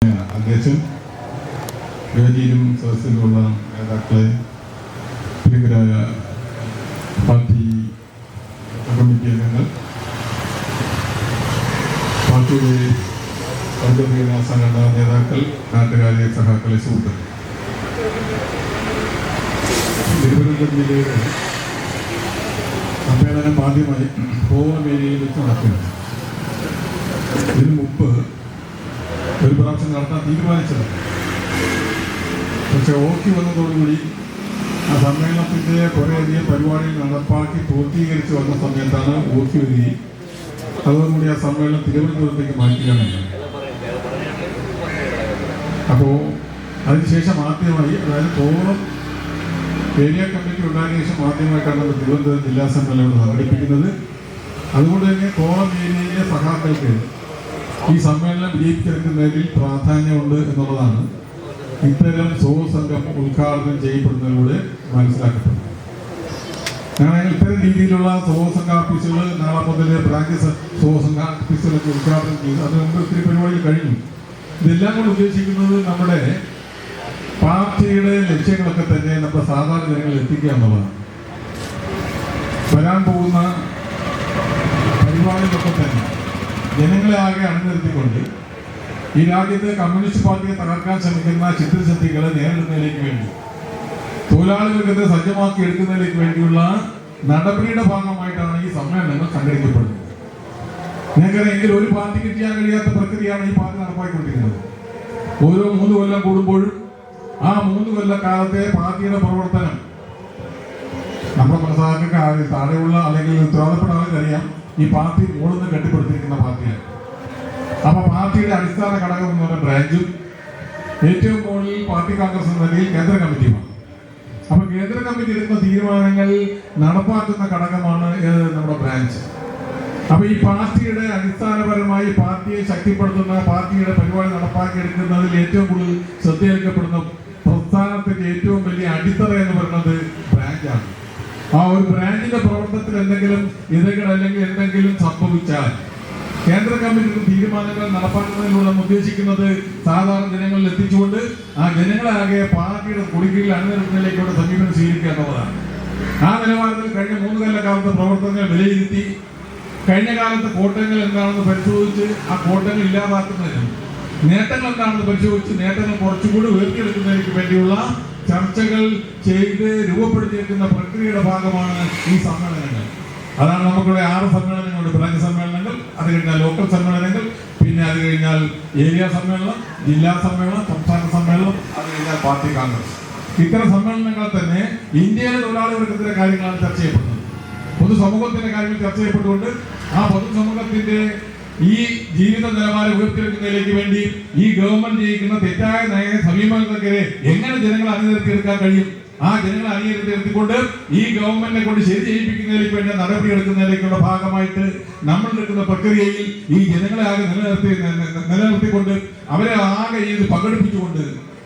അധ്യക്ഷൻ വേദിയിലും സദസ്സിലുമുള്ള നേതാക്കളെ ഭീകരായ പാർട്ടി കമ്മിറ്റി അംഗങ്ങൾ പാർട്ടിയുടെ ഔദ്യോഗിക സംഘടനാ നേതാക്കൾ നാട്ടുകാരെ സഹാക്കളെ സുഹൃത്തുക്കൾ. തിരുവനന്തപുരം ജില്ലയുടെ സമ്മേളനം ആദ്യമായി കോവമേരിയിൽ വെച്ച് നടക്കുന്നത് ഇതിനു മുമ്പ് ഒരു പ്രാവശ്യം നടത്താൻ തീരുമാനിച്ചത്. പക്ഷെ ഓക്കി വന്നതോടുകൂടി ആ സമ്മേളനത്തിന്റെ കുറേയധികം പരിപാടികൾ നടപ്പാക്കി പൂർത്തീകരിച്ച് വന്ന സമയത്താണ് ഓക്കി വരികയും അതോടുകൂടി ആ സമ്മേളനം തിരുവനന്തപുരത്തേക്ക് മാറ്റുകയാണ് അപ്പോൾ അതിനുശേഷം ആദ്യമായി അതായത് തോറും ഏരിയ കമ്മിറ്റി ഉണ്ടായതിനു ശേഷം ആദ്യമായിട്ടാണ് നമ്മൾ തിരുവനന്തപുരം ജില്ലാ സമ്മേളനം സംഘടിപ്പിക്കുന്നത്. അതുകൊണ്ട് തന്നെ കോളം ഏരിയയിലെ സഖാക്കൾക്ക് ഈ സമ്മേളനം വിജയിപ്പിച്ചെടുക്കുന്നതിൽ പ്രാധാന്യമുണ്ട് എന്നുള്ളതാണ് ഇത്തരം സംഘം ഉദ്ഘാടനം ചെയ്യപ്പെടുന്നതിലൂടെ മനസ്സിലാക്കപ്പെടുന്നത്. ഞങ്ങൾ ഇത്തരം രീതിയിലുള്ള സംഘ ഓഫീസുകൾ നാളെ മുതൽ ബ്രാഞ്ച് സംഘ ഓഫീസുകളൊക്കെ ഉദ്ഘാടനം ചെയ്തു. അതിന് മുമ്പ് ഒത്തിരി പരിപാടികൾ കഴിഞ്ഞു. ഇതെല്ലാം കൂടി ഉദ്ദേശിക്കുന്നത് നമ്മുടെ പാർട്ടിയുടെ ലക്ഷ്യങ്ങളൊക്കെ തന്നെ നമ്മുടെ സാധാരണ ജനങ്ങളിൽ എത്തിക്കുക എന്നുള്ളതാണ്. വരാൻ പോകുന്ന പരിപാടികളൊക്കെ തന്നെ ജനങ്ങളെ ആകെ അണിനിർത്തിക്കൊണ്ട് ഈ രാജ്യത്തെ കമ്മ്യൂണിസ്റ്റ് പാർട്ടിയെ തകർക്കാൻ ശ്രമിക്കുന്ന ചിത്രശക്തികളെ നേരിടുന്നതിലേക്ക് വേണ്ടി തൊഴിലാളികൾക്ക് സജ്ജമാക്കി എടുക്കുന്നതിലേക്ക് വേണ്ടിയുള്ള നടപടിയുടെ ഭാഗമായിട്ടാണ് ഈ സമ്മേളനങ്ങൾ സംഘടിക്കപ്പെടുന്നത് ഞങ്ങൾക്കറിയാമെങ്കിൽ ഒരു പാർട്ടിക്ക് ചെയ്യാൻ കഴിയാത്ത പ്രക്രിയയാണ് ഈ പാർട്ടി നടപ്പാക്കിക്കൊണ്ടിരിക്കുന്നത്. ഓരോ മൂന്ന് കൊല്ലം കൂടുമ്പോഴും ആ മൂന്ന് കൊല്ലക്കാലത്തെ പാർട്ടിയുടെ പ്രവർത്തനം നമ്മുടെ പ്രസാദക്കാർ താഴെയുള്ള അല്ലെങ്കിൽ ഉത്തരവാദപ്പെട്ട ആൾക്കറിയാം ഈ പാർട്ടി മുകളിൽ കെട്ടിപ്പടുത്തിരിക്കുന്ന പാർട്ടിയാണ്. അപ്പൊ പാർട്ടിയുടെ അടിസ്ഥാന ഘടകം എന്ന് പറഞ്ഞ ബ്രാഞ്ചും ഏറ്റവും മുകളിൽ പാർട്ടി കോൺഗ്രസ് എന്ന നിലയിൽ കേന്ദ്ര കമ്മിറ്റിയുമാണ്. അപ്പൊ കേന്ദ്ര കമ്മിറ്റി എടുക്കുന്ന തീരുമാനങ്ങൾ നടപ്പാക്കുന്ന ഘടകമാണ് നമ്മുടെ ബ്രാഞ്ച്. അപ്പൊ ഈ പാർട്ടിയുടെ അടിസ്ഥാനപരമായി പാർട്ടിയെ ശക്തിപ്പെടുത്തുന്ന പാർട്ടിയുടെ പരിപാടി നടപ്പാക്കിയെടുക്കുന്നതിൽ ഏറ്റവും കൂടുതൽ ശ്രദ്ധയേൽക്കപ്പെടുന്ന പ്രസ്ഥാനത്തിന്റെ ഏറ്റവും വലിയ അടിത്തറ എന്ന് പറയുന്നത് ബ്രാഞ്ചാണ്. ആ ഒരു ബ്രാഞ്ചിന്റെ പ്രവർത്തനത്തിൽ എന്തെങ്കിലും ഇതകൾ അല്ലെങ്കിൽ എന്തെങ്കിലും സംഭവിച്ചാൽ കേന്ദ്ര കമ്മിറ്റി തീരുമാനങ്ങൾ നടപ്പാക്കുന്നതിലൂടെ ഉദ്ദേശിക്കുന്നത് സാധാരണ ജനങ്ങളിൽ എത്തിച്ചുകൊണ്ട് ആ ജനങ്ങളാകെ പാർട്ടിയുടെ കൊടിക്കീഴിൽ അണിനിരത്തിലേക്കൂടെ സമീപനം സ്വീകരിക്കുക എന്നുള്ളതാണ്. ആ നിലവാരത്തിൽ കഴിഞ്ഞ മൂന്ന് കൊല്ലക്കാലത്തെ പ്രവർത്തനങ്ങൾ വിലയിരുത്തി കഴിഞ്ഞ കാലത്തെ കോട്ടങ്ങൾ എന്താണെന്ന് പരിശോധിച്ച് ആ കോട്ടങ്ങൾ ഇല്ലാതാക്കുന്നതിനും നേട്ടങ്ങൾ എന്താണെന്ന് പരിശോധിച്ച് നേട്ടങ്ങൾ കുറച്ചുകൂടി ഉയർത്തിയെടുക്കുന്നതിന് വേണ്ടിയുള്ള ചർച്ചകൾ ചെയ്ത് രൂപപ്പെടുത്തിയിരിക്കുന്ന പ്രക്രിയയുടെ ഭാഗമാണ് ഈ സമ്മേളനങ്ങൾ. അതാണ് നമുക്കിവിടെ ആറ് സമ്മേളനങ്ങളുണ്ട്. ബ്രാഞ്ച് സമ്മേളനങ്ങൾ അത് കഴിഞ്ഞാൽ ലോക്കൽ സമ്മേളനങ്ങൾ പിന്നെ അത് കഴിഞ്ഞാൽ ഏരിയ സമ്മേളനം ജില്ലാ സമ്മേളനം സംസ്ഥാന സമ്മേളനം അത് കഴിഞ്ഞാൽ പാർട്ടി കോൺഗ്രസ്. ഇത്തരം സമ്മേളനങ്ങൾ തന്നെ ഇന്ത്യയിലെ തൊഴിലാളി വർഗത്തിലെ കാര്യങ്ങളാണ് ചർച്ച ചെയ്യപ്പെടുന്നത്. പൊതുസമൂഹത്തിന്റെ കാര്യങ്ങൾ ചർച്ച ചെയ്യപ്പെട്ടുകൊണ്ട് ആ പൊതുസമൂഹത്തിന്റെ ഈ ജീവിത നിലവാരം ഉയർത്തിയെടുക്കുന്നതിലേക്ക് വേണ്ടി ഈ ഗവൺമെന്റ് ചെയ്യിക്കുന്ന തെറ്റായ നയ സമീപങ്ങൾക്കെതിരെ എങ്ങനെ ജനങ്ങളെ അണിനിരത്തിയെടുക്കാൻ കഴിയും? ആ ജനങ്ങളെ അണിനിരത്തിയെടുത്തിക്കൊണ്ട് ഈ ഗവൺമെന്റിനെ കൊണ്ട് ശരി ചെയ്യിപ്പിക്കുന്നതിലേക്ക് വേണ്ടി നടപടി എടുക്കുന്നതിലേക്കുള്ള ഭാഗമായിട്ട് നമ്മൾ എടുക്കുന്ന പ്രക്രിയയിൽ ഈ ജനങ്ങളെ ആകെ നിലനിർത്തി നിലനിർത്തിക്കൊണ്ട് അവരെ ആകെ ഇത് പങ്കെടുപ്പിച്ചുകൊണ്ട്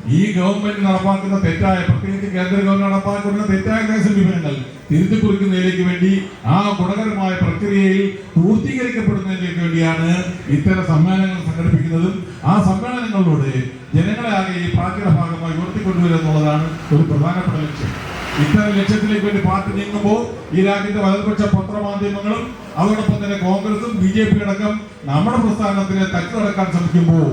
ഈ ഗവൺമെന്റ് നടപ്പാക്കുന്ന തെറ്റായ പ്രത്യേകിച്ച് കേന്ദ്ര ഗവൺമെന്റ് നടപ്പാക്കുന്ന തെറ്റായ സമീപനങ്ങൾ തിരുത്തി കുറിക്കുന്നതിലേക്ക് വേണ്ടി ആ ഗുണകരമായ പ്രക്രിയയിൽ പൂർത്തീകരിക്കപ്പെടുന്നതിലേക്ക് വേണ്ടിയാണ് ഇത്തരം സമ്മേളനങ്ങൾ സംഘടിപ്പിക്കുന്നതും. ആ സമ്മേളനങ്ങളിലൂടെ ജനങ്ങളെ ആകെ ഈ പാർട്ടിയുടെ ഭാഗമായി ഉയർത്തിക്കൊണ്ടുവരിക എന്നുള്ളതാണ് ഒരു പ്രധാനപ്പെട്ട ലക്ഷ്യം. ഇത്തരം ലക്ഷ്യത്തിലേക്ക് വേണ്ടി പാർട്ടി നീങ്ങുമ്പോൾ ഈ രാജ്യത്തെ വലതുപക്ഷ പത്രമാധ്യമങ്ങളും അതോടൊപ്പം തന്നെ കോൺഗ്രസും ബി ജെ പി അടക്കം നമ്മുടെ പ്രസ്ഥാനത്തിന് തട്ടിലടക്കാൻ ശ്രമിക്കുമ്പോൾ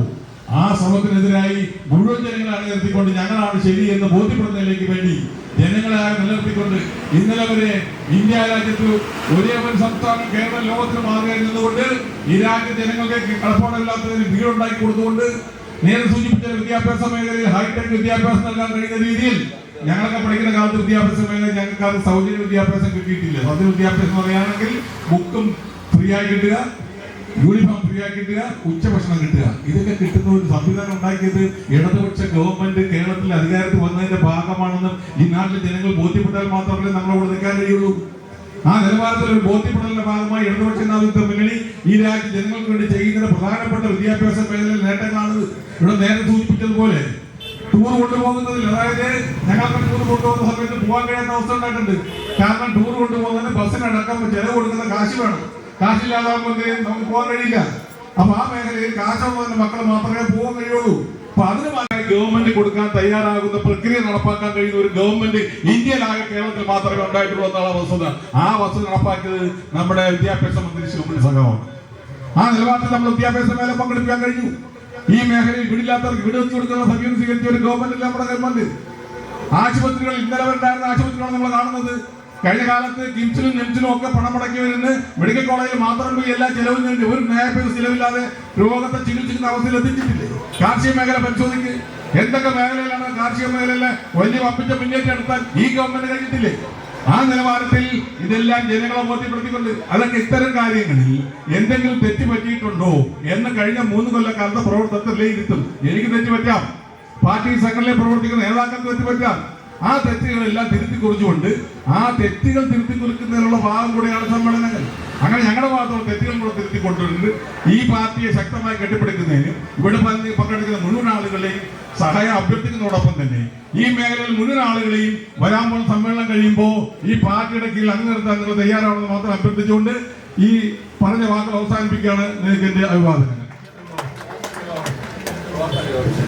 ആ ശ്രമത്തിനെതിരായി മുഴുവൻ ജനങ്ങളെ അണിനിർത്തിക്കൊണ്ട് ഞങ്ങളാണ് ശരി എന്ന് ബോധ്യപ്പെടുന്നതിലേക്ക് വേണ്ടി ജനങ്ങളെ നിലനിർത്തിക്കൊണ്ട് ഇന്നലെ വരെ ഇന്ത്യ രാജ്യത്ത് ഒരേ ഒരു സംസ്ഥാനം കേരളം ലോകത്തിന് മാറുകയായിരുന്നതുകൊണ്ട് നിന്നുകൊണ്ട് ഈ രാജ്യ ജനങ്ങൾക്ക് കടപ്പാടില്ലാത്തതിന് വീടുണ്ടാക്കി കൊടുത്തുകൊണ്ട് നേരെ സൂചിപ്പിച്ച വിദ്യാഭ്യാസ മേഖലയിൽ ഹൈടെക് വിദ്യാഭ്യാസം നൽകാൻ കഴിയുന്ന രീതിയിൽ ഞങ്ങളൊക്കെ പഠിക്കുന്ന കാലത്ത് വിദ്യാഭ്യാസ മേഖല ഞങ്ങൾക്ക് അത് സൗജന്യ വിദ്യാഭ്യാസം കിട്ടിയിട്ടില്ല. സൗജന്യ വിദ്യാഭ്യാസം പറയുകയാണെങ്കിൽ ബുക്കും ഫ്രീ ആയി കിട്ടുക. യൂണിഫോം ഫ്രീ ആയി കിട്ടുക ഉച്ചഭക്ഷണം കിട്ടുക. ഇതൊക്കെ കിട്ടുന്ന ഒരു സംവിധാനം ഉണ്ടാക്കിയത് ഇടതുപക്ഷ ഗവൺമെന്റ് കേരളത്തിൽ അധികാരത്തിൽ വന്നതിന്റെ ഭാഗമാണെന്നും ഈ നാട്ടിലെ ജനങ്ങൾ ബോധ്യപ്പെട്ടാൽ മാത്രമേ നമ്മളവിടെ നിൽക്കാൻ കഴിയുള്ളൂ. ആ നിലവാരത്തിൽ ഒരു ബോധ്യപ്പെടലിന്റെ ഭാഗമായി ഇടതുപക്ഷ നേതൃത്വം മുന്നണി ഈ രാജ്യ ജനങ്ങൾക്ക് വേണ്ടി ചെയ്യുന്ന പ്രധാനപ്പെട്ട വിദ്യാഭ്യാസ മേഖലയിൽ നേട്ടങ്ങളാണ് ഇവിടെ നേരെ സൂചിപ്പിച്ചതുപോലെ. ടൂർ കൊണ്ടുപോകുന്നതിൽ അതായത് ഞങ്ങൾക്ക് ടൂർ കൊണ്ടുപോകുന്ന സമയത്ത് പോകാൻ കഴിയാത്ത അവസ്ഥ ഉണ്ടായിട്ടുണ്ട്. കാരണം ടൂർ കൊണ്ടുപോകുന്നതിന് ബസ്സിനടക്കം ചെലവ് കൊടുക്കുന്ന കാശ് വേണം. കാശില്ലാതാകുമ്പോൾ നമുക്ക് പോകാൻ കഴിയില്ല അപ്പൊ ആ മേഖലയിൽ കാശാവുന്ന മക്കൾ മാത്രമേ പോകാൻ കഴിയുള്ളൂ. അപ്പൊ അതിന് മാത്രമേ ഗവൺമെന്റ് കൊടുക്കാൻ തയ്യാറാകുന്ന പ്രക്രിയ നടപ്പാക്കാൻ കഴിയുന്ന ഒരു ഗവൺമെന്റ് ഇന്ത്യയിലാകെ കേരളത്തിൽ മാത്രമേ ഉണ്ടായിട്ടുള്ളൂ എന്നുള്ള വസ്തുത. ആ വസ്തു നടപ്പാക്കിയത് നമ്മുടെ വിദ്യാഭ്യാസ മന്ത്രി ശിവമണി സംഘമാണ് ആ നിലപാടിൽ നമ്മൾ വിദ്യാഭ്യാസ മേഖല പങ്കെടുപ്പിക്കാൻ കഴിഞ്ഞു. ഈ മേഖലയിൽ വീടില്ലാത്തവർക്ക് വീട് വെച്ച് കൊടുക്കുന്ന സമീപം സ്വീകരിച്ച ഒരു ഗവൺമെന്റ് നമ്മുടെ ഗവൺമെന്റ്. ആശുപത്രികൾ ഇന്നലെ ഉണ്ടായിരുന്ന ആശുപത്രികളാണ് നമ്മൾ കാണുന്നത്. കഴിഞ്ഞ കാലത്ത് കിംസിലും നിംസിലും ഒക്കെ പണം മുടക്കി വരുന്ന മെഡിക്കൽ കോളേജിൽ മാത്രം പോയി എല്ലാ ചെലവും കഴിഞ്ഞ് ഒരു നേരത്തെ ചിലവില്ലാതെ രോഗത്തെ ചികിത്സിക്കുന്ന അവസ്ഥയിൽ എത്തിച്ചിട്ടില്ലേ? കാർഷിക മേഖല പരിശോധിക്ക്. എന്തൊക്കെ മേഖലയിലാണ് കാർഷിക മേഖലയിലെ വലിയ വമ്പിച്ച മുന്നേറ്റം എടുത്താൽ ഈ ഗവൺമെന്റ് കഴിഞ്ഞിട്ടില്ലേ? ആ നിലവാരത്തിൽ ഇതെല്ലാം ജനങ്ങളെ ബോധ്യപ്പെടുത്തിക്കൊണ്ട് അതൊക്കെ ഇത്തരം കാര്യങ്ങളിൽ എന്തെങ്കിലും തെറ്റ് പറ്റിയിട്ടുണ്ടോ എന്ന് കഴിഞ്ഞ മൂന്ന് കൊല്ലക്കാലത്തെ പ്രവർത്തനത്തിൽ വിലയിരുത്തും എനിക്ക് തെറ്റ് പറ്റാം പാർട്ടി സംഘടനയിൽ പ്രവർത്തിക്കുന്ന നേതാക്കൾക്ക് തെറ്റ് പറ്റാം ആ തെറ്റുകളെല്ലാം തിരുത്തി കുറിച്ചുകൊണ്ട് ആ തെറ്റുകൾ തിരുത്തി കുറിക്കുന്നതിനുള്ള ഭാഗം കൂടെയാണ് സമ്മേളനങ്ങൾ. അങ്ങനെ ഞങ്ങളുടെ ഭാഗത്തുള്ള തെറ്റുകൾ കൂടെ തിരുത്തി കൊണ്ടുവരുന്നത് ഈ പാർട്ടിയെ ശക്തമായി കെട്ടിപ്പടുക്കുന്നതിന് ഇവിടെ പങ്കെ- പങ്കെടുക്കുന്ന മുഴുവൻ ആളുകളെയും സഹായം അഭ്യർത്ഥിക്കുന്നതോടൊപ്പം തന്നെ ഈ മേഖലയിൽ മുഴുവൻ ആളുകളെയും വരാൻ പോകുന്ന സമ്മേളനം കഴിയുമ്പോൾ ഈ പാർട്ടിയുടെ കീഴിൽ അംഗനിർത്താൻ നിങ്ങൾ തയ്യാറാണെന്ന് മാത്രം അഭ്യർത്ഥിച്ചുകൊണ്ട് ഈ പറഞ്ഞ വാക്കുകൾ അവസാനിപ്പിക്കുകയാണ് നിങ്ങൾക്ക് എന്റെ അഭിവാദനങ്ങൾ.